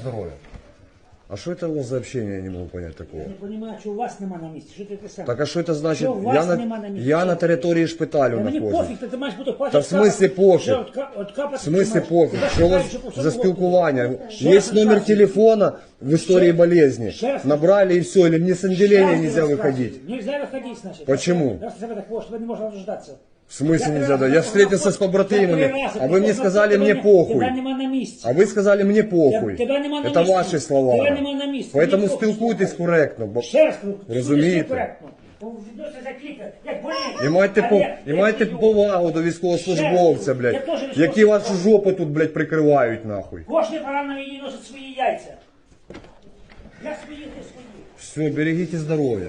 здоров'я. А что это у вас за общение, я не могу понять такого. Я не розумію, що у вас нема на місці. Що ти писав? Так а что это значит? Що у вас Я на, нема на місці? я на території шпиталю Та мені нахожусь. пофіг, ти, ти маєш бути плачеш. Та в смислі пофіг? В смысле пофиг? Что у вас за спілкування? Есть номер телефона в истории болезни. Ще раз. Набрали и все, или мне с отделения нельзя выходить. Нельзя выходить, значит. Почему? Раз ты себя так хочешь, тебе не можно дождаться. В смысле нельзя? Да? Я встретился с побратимами, а вы мне сказали мне похуй. Тебе нема на місці. А ви сказали мені похуй. Тебе нема на Это місці. ваші слова. Тебе нема на місці. Поэтому Мені похуй. спілкуйтесь коректно. Бо... Ще раз кажу, Розумієте? слухай коректно. Відноситься за кілька, як болить. І майте, А по... я- і я майте піду. повагу до військовослужбовця, Я блядь, теж військовослужбовець. які вашу жопу тут, блядь, прикривають нахуй. Кожний поранений їй носить свої яйця. Я свої, ти свої. Все, берегите здоров'я.